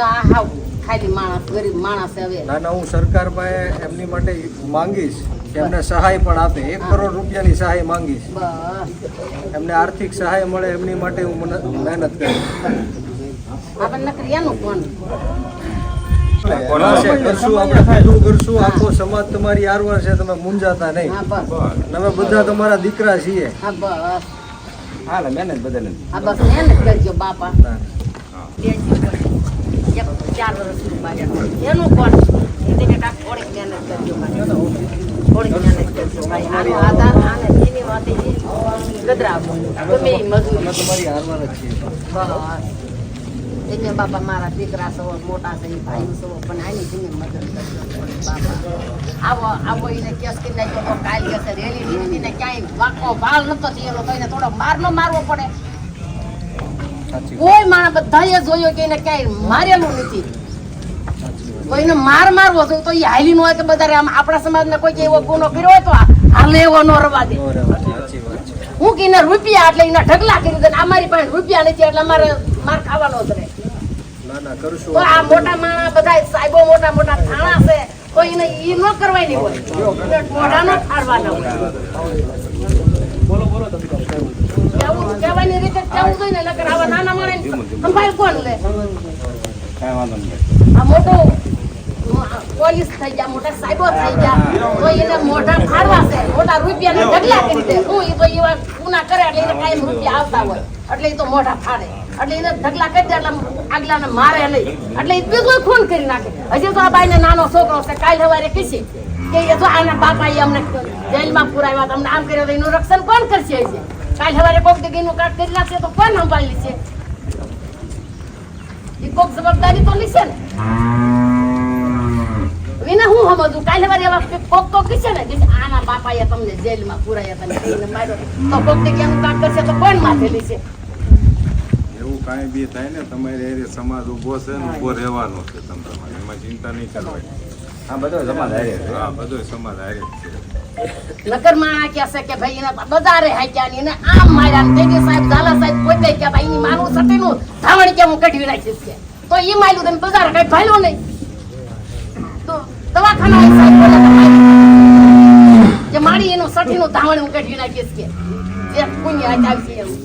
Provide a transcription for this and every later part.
હાવ ખાલી માણસ ગરીબ માણસ હવે. ના ના હું સરકાર એમની માટે માંગીશ એમને સહાય પણ આપે. એક કરોડ રૂપિયાની સહાય માંગીશ. બસ. એમને આર્થિક સહાય મળે એમની માટે હું મને- મહેનત કરીશ. બધું કરશું. આખો સમાજ તમારી આરવાર છે તમે મૂંઝાતા નહીં. હા બસ. અમે બધા તમારા દીકરા છીએ. હા બસ. હાલે મહેનત કરજો બાપા. એક ચાર વર્ષનું બાળક એનું પણ તેને કાંક થોડીક મહેનત કરજો. થોડીક મહેનત કરજો ભાઈ આનો આધાર આને એની જે ગધરાવો. ગમે એ મજૂરી. એને બાપા મારા દીકરા સૌ મોટા છે ભાઈ સૌ પણ આની તમે મદદ કરજો બાપા. આવો આવો એને કેસ કરી નાખ્યો તો કાલ કે છે. રેલી લીધી ને ક્યાંય વાકો ભાલ નતો થયેલો તો એને થોડો મારનો મારવો પડે. કોઈ માણસ બધાએ જોયો કે એને ક્યાંય મારેલું નથી. કોઈને તો માર મારવો તો એ હાલી નો હોય કે બધા આમ આપણા સમાજને કોઈ એવો ગુનો કર્યો હોય તો હાલે એવો નો રવા દે. હું કે એના રૂપિયા એટલે એના ઢગલા કરી દે અમારી પાસે રૂપિયા નથી એટલે અમારે માર ખાવાનો જ રહે. ના ના કરશું તો આ મોટા માણસ બધા સાહેબો મોટા મોટા થાણા છે તો એને એ ન કરવાની હોય. મોઢા નો ફાડવાના હોય. કેવું કહેવાની રીતે કેવું જોઈએ નકર આવા નાના માણસ સંભાળ કોણ લે? કાંઈ વાંધો નહીં. આ મોટો પોલીસ થઈ ગયા મોટા સાહેબો થઈ ગયા. તો એને મોઢા ફાડવા છે. મોટા રૂપિયાને ઢગલા કરી દે. હું એ તો એવા ગુના કરે એટલે એને કાંઈ રૂપિયા આવતા હોય. એટલે એ તો મોઢા ફાડે. એટલે એને ઢગલા કરી દે એટલે આગલાને મારે નહીં. એટલે એ બીજો ખૂન કરી નાખે. હજી તો આ બાઈને નાનો છોકરો છે. કાલ સવારે કીશી કે એ તો આના બાપાએ અમને જેલમાં પુરાવ્યા તમને આમ કર્યો તો એનું રક્ષણ કોણ કરશે હજી? કાલ સવારે કોક જગ્યાનું કાટ કરી નાખશે તો કોણ સંભાળી લેશે? એ કોક જવાબદારી તો લેશે ને. વિના હું સમજુ? કાલે વારે એવા કોક કોક કીશે ને, કે આના બાપાએ તમને જેલમાં પુરાયા તમે કહીને માર્યો. તો કોક તે કેમ કામ કરશે તો કોણ માથે લેશે? એવું કાંઈ બી થાય ને, તમારે એ સમાજ ઊભો છે ને ઊભો રહેવાનો છે તમ તમારે. એમાં ચિંતા નહીં કરવાની. હા બધો સમાજ હારે છે. હા બધો સમાજ હારે છે. નકર માણા કહે છે કે ભાઈ એને બજારે હાક્યા ને આમ માર્યા ને તેની સાહેબ ઝાલા સાહેબ પોતે કે ભાઈ સટીનું ધાવણ કે હું કઢવી નાખીશ કે તો ઈ માલ્યું તને બજાર કઈ ભાલ્યો નહીં. તો દવાખાના એ સાહેબ બોલે કે મારી એનું સટીનું ધાવણ હું કઢવી નાખીશ કે જે પુણ્ય આજે છે એવું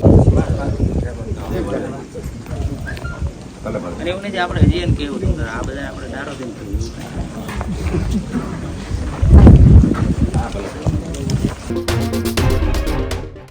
અને એવું નથી આપણે હજી એમ કેવું આ બધા આપણે દારો ભલે